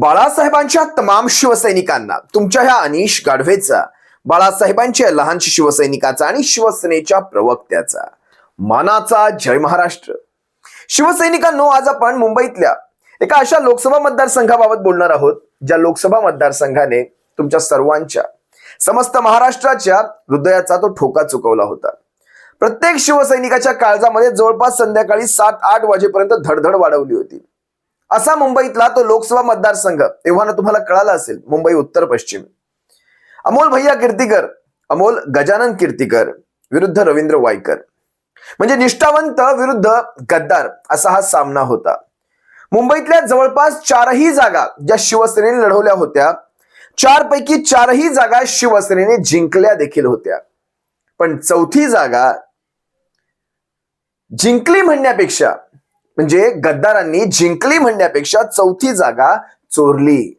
बाळासाहेबांच्या तमाम शिवसैनिकांना तुमच्या ह्या अनिश गाढवेचा बाळासाहेबांच्या लहान शिवसैनिकाचा आणि शिवसेनेच्या प्रवक्त्याचा. मानाचा जय महाराष्ट्र. शिवसैनिकांनो आज आपण मुंबईतल्या एका अशा लोकसभा मतदारसंघाबाबत बोलणार आहोत ज्या लोकसभा मतदारसंघाने तुमच्या सर्वांच्या समस्त महाराष्ट्राच्या हृदयाचा तो ठोका चुकवला होता. प्रत्येक शिवसैनिकाच्या काळजामध्ये जवळपास संध्याकाळी सात आठ वाजेपर्यंत धडधड वाढवली होती. असा मुंबईतला तो लोकसभा मतदारसंघ तेव्हा ना तुम्हाला कळाला असेल मुंबई उत्तर पश्चिम. अमोल भैया कीर्तीकर अमोल गजानन कीर्तीकर विरुद्ध रवींद्र वायकर. म्हणजे निष्ठावंत विरुद्ध गद्दार असा हा सामना होता. मुंबईतल्या जवळपास चारही जागा ज्या शिवसेनेने लढवल्या होत्या चार पैकी चारही जागा शिवसेनेने जिंकल्या देखील होत्या. पण चौथी जागा जिंकली म्हणण्यापेक्षा म्हणजे गद्दारांनी जिंकली म्हणण्यापेक्षा चौथी जागा चोरली.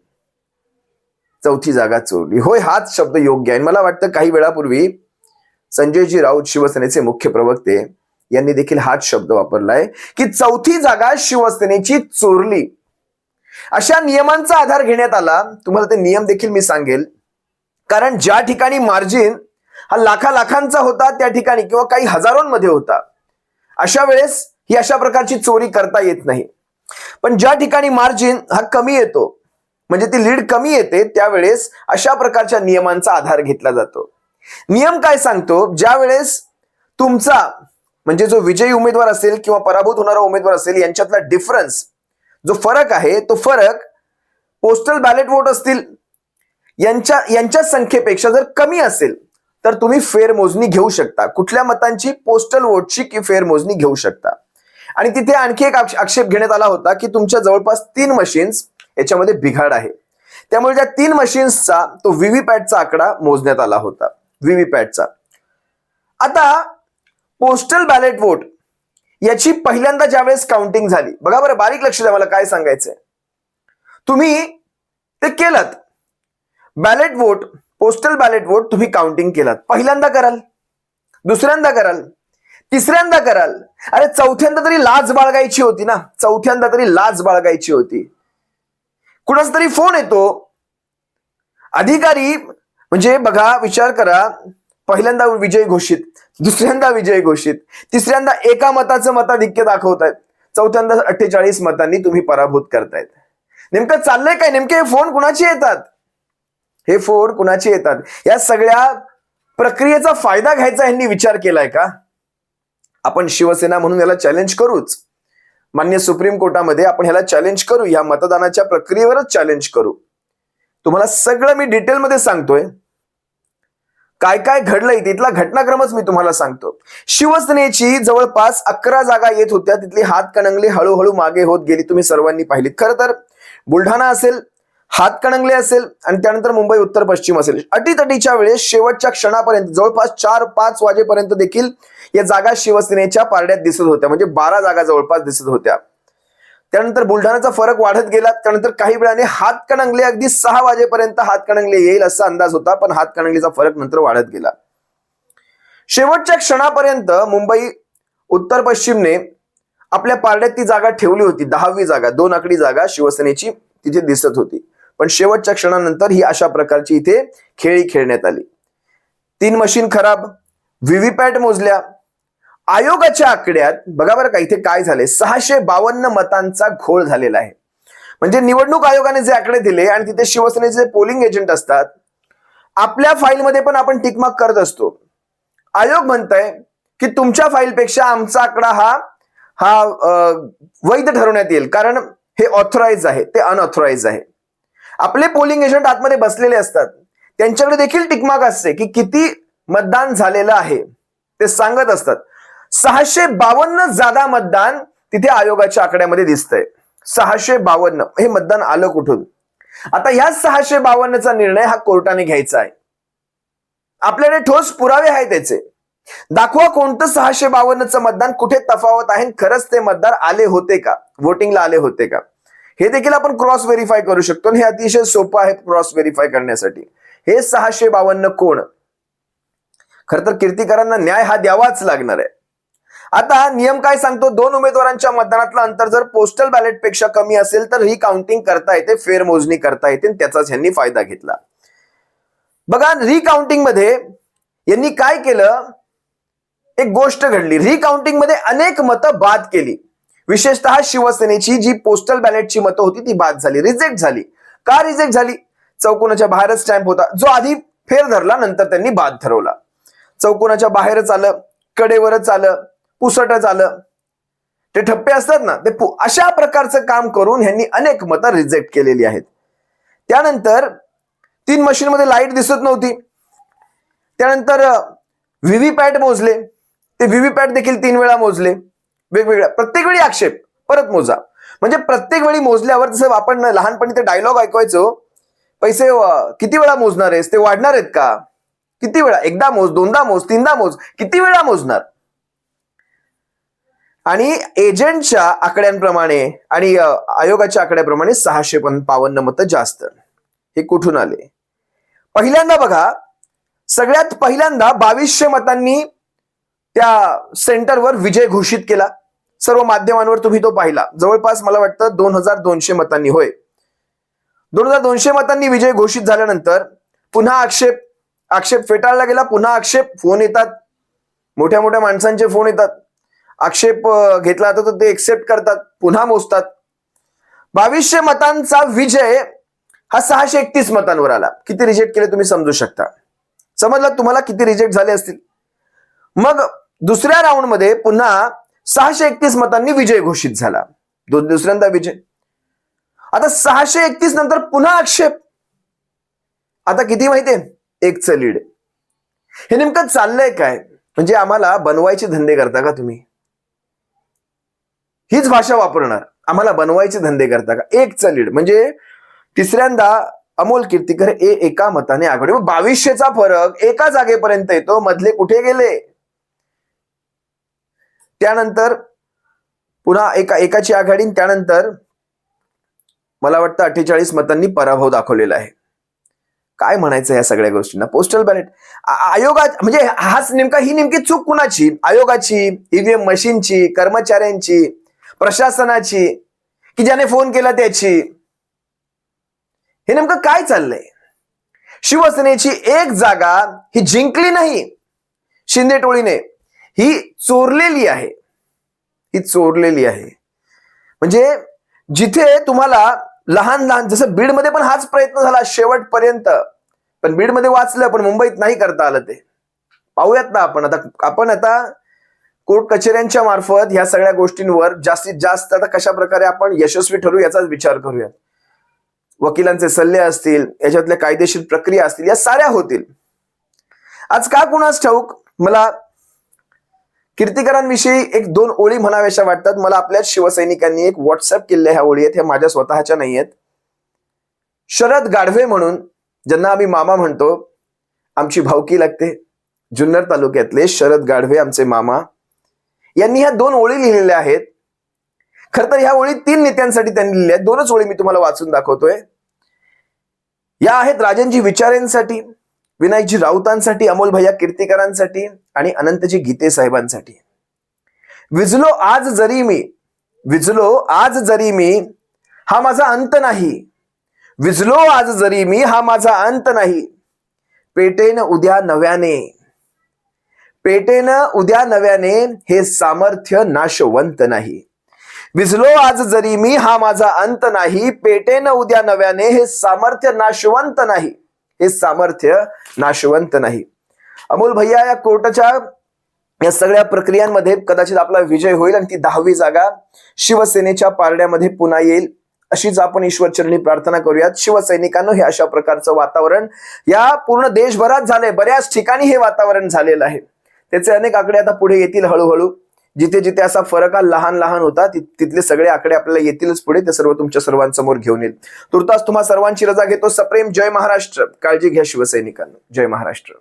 चौथी जागा चोरली. होय हाच शब्द योग्य आहे. मला वाटतं काही वेळापूर्वी संजयजी राऊत शिवसेनेचे मुख्य प्रवक्ते यांनी देखील हाच शब्द वापरलाय की चौथी जागा शिवसेनेची चोरली. अशा नियमांचा आधार घेण्यात आला. तुम्हाला ते नियम देखील मी सांगेल. कारण ज्या ठिकाणी मार्जिन हा लाखा लाखांचा होता त्या ठिकाणी किंवा काही हजारोंमध्ये होता. अशा वेळेस ही अशा प्रकारची चोरी करता येत नाही. पण ज्या ठिकाणी मार्जिन हा कमी येतो म्हणजे ती लीड कमी येते त्यावेळेस अशा प्रकारच्या नियमांचा आधार घेतला जातो. नियम काय सांगतो? ज्या वेळेस तुमचा म्हणजे जो विजयी उमेदवार असेल किंवा पराभूत होणारा उमेदवार असेल यांच्यातला डिफरन्स जो फरक आहे तो फरक पोस्टल बॅलेट वोट असतील यांच्या यांच्या संख्येपेक्षा जर कमी असेल तर तुम्ही फेरमोजणी घेऊ शकता. कुठल्या मतांची? पोस्टल वोटची की फेरमोजणी घेऊ शकता. आणि तिथे आणखी एक आक्षेप घेण्यात आला होता की तुमच्या जवळपास तीन मशीन्स याच्यामध्ये बिघाड आहे. त्यामुळे त्या तीन मशीन्सचा तो व्हीव्हीपॅटचा आकडा मोजण्यात आला होता. व्हीव्हीपॅटचा आता पोस्टल बॅलेट वोट याची पहिल्यांदा ज्यावेळेस काउंटिंग झाली बघा बरं बारीक लक्ष द्या मला काय सांगायचंय. तुम्ही ते केलं ballot vote postal ballot vote तुम्ही काउंटिंग केलात. पहिल्यांदा कराल दुसऱ्यांदा कराल. तिसऱ्यांदा कराल. अरे चौथ्यांदा तरी लाज बाळगायची होती ना. चौथ्यांदा तरी लाज बाळगायची होती. कुणाचा तरी फोन येतो. अधिकारी म्हणजे बघा विचार करा. पहिल्यांदा विजय घोषित दुसऱ्यांदा विजय घोषित तिसऱ्यांदा एका मताचं मताधिक्य दाखवतायत. चौथ्यांदा अठ्ठेचाळीस मतांनी तुम्ही पराभूत करतायत. नेमकं चाललंय काय? नेमके हे फोन कुणाचे येतात? हे फोन कुणाचे येतात? या सगळ्या प्रक्रियेचा फायदा घ्यायचा यांनी विचार केलाय का? आपण शिवसेना म्हणून याला चॅलेंज करूच. मान्य सुप्रीम कोर्टामध्ये आपण ह्याला चॅलेंज करू या मतदानाच्या प्रक्रियेवरच चॅलेंज करू. तुम्हाला सगळं मी डिटेलमध्ये सांगतोय. काय काय घडलंय तिथला घटनाक्रमच मी तुम्हाला सांगतो. शिवसेनेची जवळपास अकरा जागा येत होत्या तिथली हातकणंगले हळूहळू मागे होत गेली तुम्ही सर्वांनी पाहिली खरं तर बुलढाणा असेल हातकणंगले असेल आणि त्यानंतर मुंबई उत्तर पश्चिम असेल. अटीतटीच्या वेळेस शेवटच्या क्षणापर्यंत जवळपास चार पाच वाजेपर्यंत देखील या जागा शिवसेनेच्या पारड्यात दिसत होत्या. म्हणजे बारा जागा जवळपास दिसत होत्या. त्यानंतर बुलढाण्याचा फरक वाढत गेला. त्यानंतर काही वेळाने हातकणंगले अगदी सहा वाजेपर्यंत हातकणंगले येईल असा अंदाज होता पण हातकणंगलेचा फरक नंतर वाढत गेला. शेवटच्या क्षणापर्यंत मुंबई उत्तर पश्चिमने आपल्या पारड्यात ती जागा ठेवली होती. दहावी जागा दोन आकडी जागा शिवसेनेची तिथे दिसत होती. पण शेवटच्या क्षणानंतर ही अशा प्रकारची इथे खेळी खेळण्यात आली. तीन मशीन खराब व्हीव्हीपॅट मोजल्या आयोगाच्या आकड्यात बघा बरं का इथे काय झाले सहाशे बावन्न मतांचा घोळ झालेला आहे. म्हणजे निवडणूक आयोगाने जे आकडे दिले आणि तिथे शिवसेनेचे पोलिंग एजंट असतात आपल्या फाईलमध्ये पण आपण टिकमार्क करत असतो. आयोग म्हणतंय की तुमच्या फाईलपेक्षा आमचा आकडा हा हा वैध ठरवण्यात येईल. कारण हे ऑथोराईज आहे ते अनऑथोराईज आहे. आपले पोलिंग एजंट आतमध्ये बसलेले असतात. त्यांच्याकडे देखील टिकमाक असते की किती मतदान झालेलं आहे. ते सांगत असतात. सहाशे बावन्न जादा मतदान तिथे आयोगाच्या आकड्यामध्ये दिसतंय. सहाशे बावन्न. हे मतदान आलं कुठून? आता ह्या सहाशे बावन्नचा निर्णय हा कोर्टाने घ्यायचा आहे. आपल्याकडे ठोस पुरावे आहेत त्याचे दाखवा कोणतं सहाशे बावन्नचं मतदान कुठे तफावत आहे खरंच ते मतदार आले होते का? वोटिंगला आले होते का? हे देखील आपण क्रॉस व्हेरीफाय करू शकतो आणि हे अतिशय सोपं आहे क्रॉस व्हेरीफाय करण्यासाठी. हे सहाशे बावन्न कोण? खर तर कीर्तिकरांना न्याय हा द्यावाच लागणार आहे. आता नियम काय सांगतो? दोन उमेदवारांच्या मतदानातलं अंतर जर पोस्टल बॅलेटपेक्षा कमी असेल तर ही काउंटिंग करता येते फेर मोजणी करता येते आणि त्याचाच यांनी फायदा घेतला. बघा रिकाउंटिंगमध्ये यांनी काय केलं? एक गोष्ट घडली. रिकाउंटिंगमध्ये अनेक मतं बाद केली. विशेषतः शिवसेनेची जी पोस्टल बॅलेटची मतं होती ती बाद झाली रिजेक्ट झाली. का रिजेक्ट झाली? चौकोनाच्या बाहेरच स्टॅम्प होता. जो आधी फेर धरला नंतर त्यांनी बाद ठरवला. चौकोनाच्या बाहेरच आलं कडेवरच आलं पुसटच आलं. ते ठप्पे असतात ना ते अशा प्रकारचं काम करून ह्यांनी अनेक मतं रिजेक्ट केलेली आहेत. त्यानंतर तीन मशीनमध्ये लाइट दिसत नव्हती. त्यानंतर व्हीव्हीपॅट मोजले. ते व्हीव्हीपॅट देखील तीन वेळा मोजले. वेगवेगळ्या प्रत्येक वेळी आक्षेप परत मोजा. म्हणजे प्रत्येक वेळी मोजल्यावर जसं आपण लहानपणी ते डायलॉग ऐकवायचो पैसे किती वेळा मोजणार आहेस? ते वाढणार आहेत का? किती वेळा? एकदा मोज दोनदा मोज तीनदा मोज किती वेळा मोजणार? आणि एजंटच्या आकड्यांप्रमाणे आणि आयोगाच्या आकड्याप्रमाणे सहाशे पण पावन्न मतं जास्त. हे कुठून आले? पहिल्यांदा बघा सगळ्यात पहिल्यांदा बावीसशे मतांनी त्या सेंटरवर विजय घोषित केला. सर्व माध्यमांवर तुम्ही तो पाहिला. जवळपास मला वाटतं दोन हजार दोनशे मतांनी होय. दोन हजार दोनशे मतांनी विजय घोषित झाल्यानंतर पुन्हा आक्षेप आक्षेप फेटाळला गेला. पुन्हा आक्षेप फोन येतात. मोठ्या मोठ्या माणसांचे फोन येतात. आक्षेप घेतला जातो तर ते एक्सेप्ट करतात. पुन्हा मोजतात. बावीसशे मतांचा विजय हा सहाशे एकतीस मतांवर आला. किती रिजेक्ट केले तुम्ही समजू शकता. समजलं तुम्हाला किती रिजेक्ट झाले असतील. मग दुसऱ्या राऊंडमध्ये पुन्हा सहाशे एकतीस मतांनी विजय घोषित झाला. दोन दुसऱ्यांदा विजय. आता सहाशे एकतीस नंतर पुन्हा आक्षेप. आता किती माहितीये एकच लीड हे नेमकं चाललंय काय? म्हणजे आम्हाला बनवायचे धंदे करता का तुम्ही? हीच भाषा वापरणार. आम्हाला बनवायचे धंदे करता का? एक लीड म्हणजे तिसऱ्यांदा अमोल कीर्तीकर ए एका मताने आघाडी. बावीसशेचा फरक एका जागेपर्यंत येतो मधले कुठे गेले? त्यानंतर पुन्हा एका एकाची आघाडी त्यानंतर मला वाटतं अठ्ठेचाळीस मतांनी पराभव दाखवलेला आहे. काय म्हणायचं या सगळ्या गोष्टींना? पोस्टल बॅलेट आयोगा म्हणजे हाच नेमका ही नेमकी चूक कुणाची? आयोगाची ईव्हीएम मशीनची कर्मचाऱ्यांची प्रशासनाची की ज्याने फोन केला त्याची? हे नेमकं काय चाललंय? शिवसेनेची एक जागा ही जिंकली नाही. शिंदे टोळीने. ही चोरलेली आहे. ही चोरलेली आहे. म्हणजे जिथे तुम्हाला लहान लहान जसं बीडमध्ये पण हाच प्रयत्न झाला शेवटपर्यंत पण बीडमध्ये वाचलं पण मुंबईत नाही करता आलं ते. पाहूयात ना आपण. आता आपण आता कोर्ट कचेऱ्यांच्या मार्फत ह्या सगळ्या गोष्टींवर जास्तीत जास्त आता कशा प्रकारे आपण यशस्वी ठरू याचाच विचार करूयात. वकिलांचे सल्ले असतील याच्यातल्या कायदेशीर प्रक्रिया असतील या साऱ्या होतील. आज का कुणास ठाऊक मला कीर्तिकरांविषयी एक दोन ओळी म्हणाव्याशा वाटतात. मला आपल्याच शिवसैनिकांनी एक व्हॉट्सअप केलेल्या ह्या ओळी आहेत. ह्या माझ्या स्वतःच्या नाही आहेत. शरद गाढवे म्हणून ज्यांना आम्ही मामा म्हणतो आमची भावकी लागते. जुन्नर तालुक्यातले शरद गाढवे आमचे मामा. यांनी ह्या दोन ओळी लिहिलेल्या आहेत. खर तर ह्या ओळी तीन नेत्यांसाठी त्यांनी लिहिल्या आहेत. दोनच ओळी मी तुम्हाला वाचून दाखवतोय. या आहेत राजनजी विचारेंसाठी. विनायकजी राऊतांसाठी अमोल भैया कीर्तिकरांसाठी आणि अनंतजी गीते साहेबांसाठी. विजलो आज जरी मी विजलो आज जरी मी हा माझा अंत नाही. विजलो आज जरी मी हा माझा अंत नाही. पेटेन उद्या नव्याने. पेटेन उद्या नव्याने हे सामर्थ्य नाशवंत नाही. विजलो आज जरी मी हा माझा अंत नाही. पेटेन उद्या नव्याने हे सामर्थ्य नाशवंत नाही. हे सामर्थ्य नाशवंत नाही. अमोल भैया या कोर्टाच्या या सगळ्या प्रक्रियांमध्ये कदाचित आपला विजय होईल आणि ती दहावी जागा शिवसेनेच्या पारड्यामध्ये पुन्हा येईल. अशीच आपण ईश्वरचरणी प्रार्थना करूयात. शिवसैनिकांनो हे अशा प्रकारचं वातावरण या पूर्ण देशभरात झालंय. बऱ्याच ठिकाणी हे वातावरण झालेलं आहे. त्याचे अनेक आकडे आता पुढे येतील हळूहळू. जिथे जिथे असा फरक हा लहान लहान होता तिथले सगळे आकडे आपल्याला येतीलच पुढे ते सर्व तुमच्या सर्वांसमोर घेऊन येईल. तुर्तास तुम्हा सर्वांची रजा घेतो सप्रेम जय महाराष्ट्र. काळजी घ्या शिवसैनिकांना. जय महाराष्ट्र.